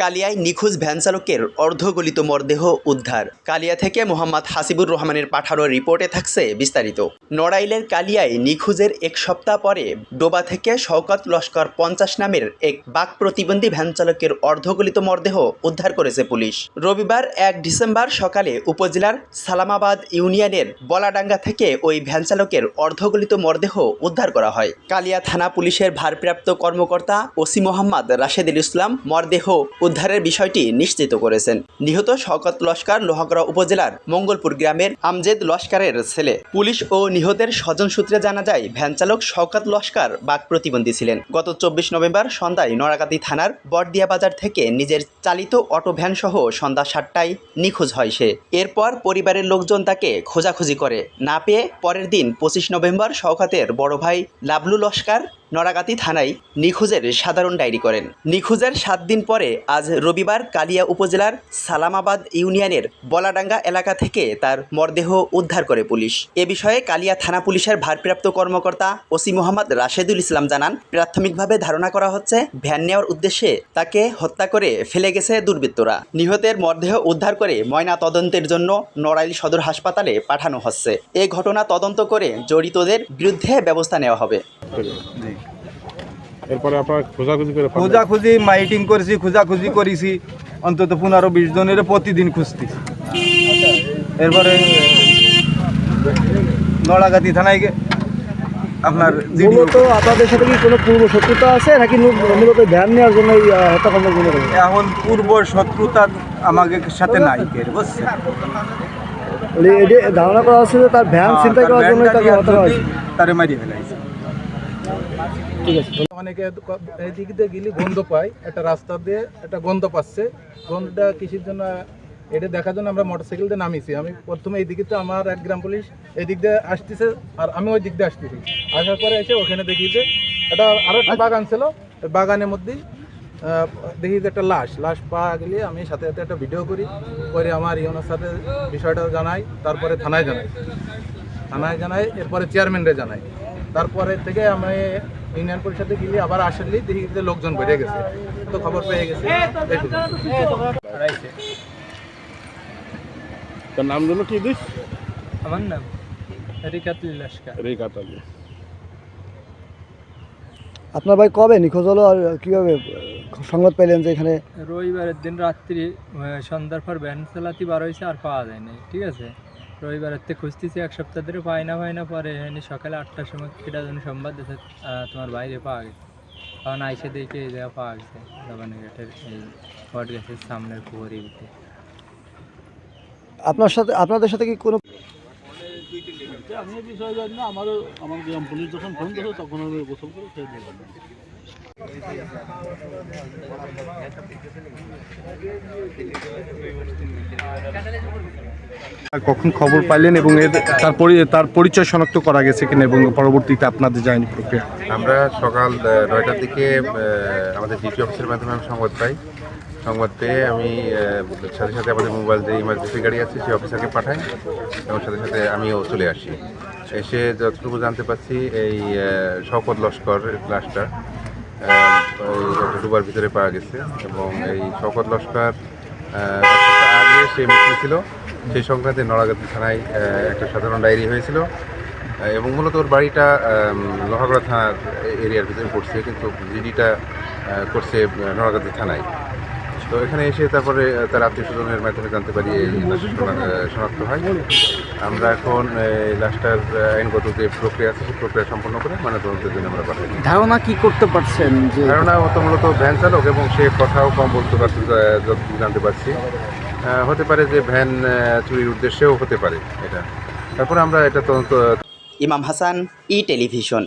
কালিয়ায় নিখোঁজ ভ্যান চালকের অর্ধগলিত মরদেহ উদ্ধার। কালিয়া থেকে মোহাম্মদ হাসিবুর রহমানের পাঠানো রিপোর্টে থাকছে বিস্তারিত। নড়াইলের কালিয়ায় নিখোঁজের এক সপ্তাহ পরে ডোবা থেকে শওকত লস্কর পঞ্চাশ নামের এক বাক প্রতিবন্ধী ভ্যান চালকের অর্ধগলিত মরদেহ উদ্ধার করেছে পুলিশ। রবিবার এক ডিসেম্বর সকালে উপজেলার সালামাবাদ ইউনিয়নের বলাডাঙ্গা থেকে ওই ভ্যান চালকের অর্ধগলিত মরদেহ উদ্ধার করা হয়। কালিয়া থানা পুলিশের ভারপ্রাপ্ত কর্মকর্তা ওসি মোহাম্মদ রাশেদুল ইসলাম মরদেহ উদ্ধারের বিষয়টি নিশ্চিত করেছেন। নিহত শওকত লস্কর লোহাগড়া উপজেলার মঙ্গলপুর গ্রামের আমজেদ লস্করের ছেলে। পুলিশ ও নিহতের স্বজন সূত্রে জানা যায়, ভ্যান চালক শওকত লস্কর বাক প্রতিবন্ধী ছিলেন। গত চব্বিশ নভেম্বর সন্ধ্যায় নড়াকাতি থানার বটদিয়া বাজার থেকে নিজের চালিত অটো ভ্যান সহ সন্ধ্যা সাতটায় নিখোঁজ হয় সে। এরপর পরিবারের লোকজন তাকে খোঁজাখুঁজি করে। না পেয়ে পরের দিন পঁচিশ নভেম্বর শওকতের বড় ভাই লাবলু লস্কর নড়াগাতি থানায় নিখোঁজের সাধারণ ডায়েরি করেন। নিখোঁজের সাত দিন পরে আজ রবিবার কালিয়া উপজেলার সালামাবাদ ইউনিয়নের বলাডাঙ্গা এলাকা থেকে তার মরদেহ উদ্ধার করে পুলিশ। এ বিষয়ে কালিয়া থানা পুলিশের ভারপ্রাপ্ত কর্মকর্তা ওসি মোহাম্মদ রাশেদুল ইসলাম জানান, প্রাথমিকভাবে ধারণা করা হচ্ছে ভ্যান নেওয়ার উদ্দেশ্যে তাকে হত্যা করে ফেলে গেছে দুর্বৃত্তরা। নিহতের মরদেহ উদ্ধার করে ময়না তদন্তের জন্য নড়াইল সদর হাসপাতালে পাঠানো হচ্ছে। এ ঘটনা তদন্ত করে জড়িতদের বিরুদ্ধে ব্যবস্থা নেওয়া হবে। এরপরে আপনার খোঁজাখুঁজি করে খোঁজাখুঁজি মাইটিং করেছি খোঁজাখুঁজি করেছি। অন্তত পনেরো বিশ জনের প্রতিদিন খুঁজতেছি। এরপরে নড়াগাতি থানায় গে- আপনার মূলত আপনাদের সাথে কি কোনো পূর্ব শত্রুতা আছে নাকি মূলত ধ্যান নেওয়ার জন্য এই আহ, হত্যাকাণ্ড করেন? এখন পূর্ব শত্রুতা আমাকে সাথে নাই কের বুঝছে বলি, এটি ধারণা করা হচ্ছে যে তার ভ্যান চিন্তা করার জন্য তাকে হত্যা তারে মারিয়ে ফেলাইছে। ঠিক আছে। অনেকে এদিক দিয়ে গেলে গন্ধ পায়, একটা রাস্তা দিয়ে একটা গন্ধ পাচ্ছে। গন্ধটা কিসের জন্য, এটা দেখার জন্য আমরা মোটরসাইকেল দিয়ে নামিয়েছি। আমি প্রথমে এই দিকে তো আমার এক গ্রাম পুলিশ এই দিক দিয়ে আসতেছে, আর আমি ওই দিক দিয়ে আসতেছি। আসার পরে এসে ওখানে দেখি যে এটা আরও একটা বাগান ছিল। বাগানের মধ্যেই দেখি যে একটা লাশ। লাশ পাওয়া গেলে আমি সাথে সাথে একটা ভিডিও করি। করে আমার ইউনোর সাথে বিষয়টা জানাই, তারপরে থানায় জানাই। থানায় জানাই, এরপরে চেয়ারম্যানরে জানাই। তারপরে থেকে আমি ইউনিয়ন পরিষদে গেলে আবার আসলে দেখি যে লোকজন বেড়ে গেছে। তো খবর পেয়ে গেছে। তার নাম জন্য কি দিস? আমার নাম রিকাতুল লস্কর। রেই কাতালি আপনার ভাই কবে নিখোঁজ হলো আর কীভাবে সংবাদ পেলেন যে এখানে রবিবারের দিন রাত্রি সন্ধ্যার পর ভ্যান চালাতে বার হয়েছে আর পাওয়া যায়নি ঠিক আছে? রবিবারের থেকে খুঁজতেছি এক সপ্তাহ ধরে পাই না পাই না পরে এখানে সকালে আটটার সময় কেটা যেন সংবাদ দিতে তোমার বাইরে পাওয়া গেছে। কারণ আইসে দেখে এই জায়গা পাওয়া গেছে দোকানে গেটের এই বট গাছের সামনের পুকুরের ভিতরে আপনার সাথে আপনাদের সাথে কি কোনো আমি বিষয়ে জানি না আমারও আমার গ্রাম পুলিশ যখন ফোন করে তখন আমি গোসল করে খেয়ে দিলাম আর কখন খবর পাইলেন এবং এর তার তার পরিচয় শনাক্ত করা গেছে কিনা এবং পরবর্তীতে আপনাদের যায়নি প্রক্রিয়া? আমরা সকাল নয়টার দিকে আমাদের ডিটি অফিসের মাধ্যমে আমি সংবাদ পাই। সংবাদ পেয়ে আমি সাথে সাথে আমাদের মোবাইল যে ইমার্জেন্সি গাড়ি আছে সেই অফিসারকে পাঠাই এবং সাথে সাথে আমিও চলে আসি। এসে যতটুকু জানতে পারছি এই আহ, শওকত লস্কর একটা ডুবার ভিতরে পাওয়া গেছে এবং এই শকত লস্কর আগে সে মৃত্যু ছিল। সেই সংক্রান্তে নড়াগাতি থানায় একটা সাধারণ ডায়েরি হয়েছিল। এবং মূলত ওর বাড়িটা লহাগড়া থানার এরিয়ার ভিতরে পড়ছে, কিন্তু জিডিটা করছে নড়াগাতি থানায়। তো এখানে এসে তারপরে তার আত্মীয় স্বজনের মাধ্যমে জানতে পারি এই শনাক্ত হয়। আমরা এখন এই লাশটার আইনগত যে প্রক্রিয়া আছে সেই প্রক্রিয়া সম্পন্ন করে মানে তদন্তের জন্য আমরা পাঠাই। ধারণা কি করতে পারছেন যে ধারণা মতো মূলত ভ্যান চালক এবং সে কথাও কম বলতে পারছে যতটুকু জানতে পারছি। হতে পারে যে ভ্যান চুরির উদ্দেশ্যেও হতে পারে এটা। তারপরে আমরা এটা তদন্ত ইমাম হাসান ই টেলিভিশন।